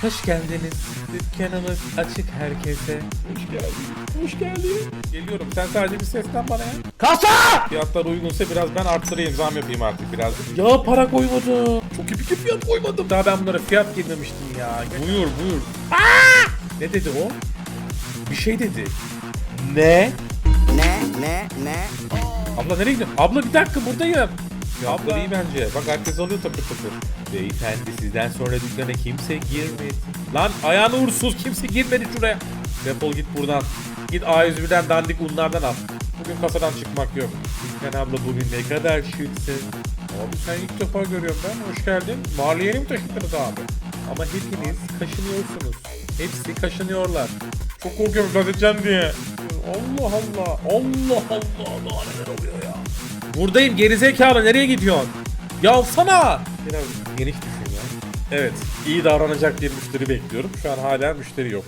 Hoş geldiniz. Dükkanımız açık herkese. Hoş geldin. Hoş geldin. Geliyorum. Sen sadece bir seslen bana ya. Kasa! Fiyatlar uygunsa biraz ben arttırayım. Zam yapayım artık birazcık. Ya para koymadım. Çok iyi bir fiyat koymadım. Daha ben bunlara fiyat girmemiştim ya. Buyur buyur. Ne dedi o? Bir şey dedi. Ne? Ne ne ne? Abla nereye gidiyorsun? Abla bir dakika buradayım. Ya abla iyi bence. Bak herkes alıyor takır takır. Beyefendi sizden sonra dükkana kimse girmedi. Lan ayağını uğursuz kimse girmedi şuraya. Defol git buradan. Git A101'den dandik unlardan al. Bugün kasadan çıkmak yok. Dükkan abla bugün ne kadar şıksın. Abi sen ilk defa görüyorum ben. Hoş geldin. Mahalleye mi taşındınız abi? Ama hepiniz kaşınıyorsunuz. Hepsi kaşınıyorlar. Çok korkuyorum gazeteceğim diye. Allah Allah. Allah Allah. Daha neler oluyor ya. Buradayım gerizekalı nereye gidiyorsun? Ya alsana. Biraz geniş düşün ya. Evet iyi davranacak bir müşteri bekliyorum. Şu an hala müşteri yok.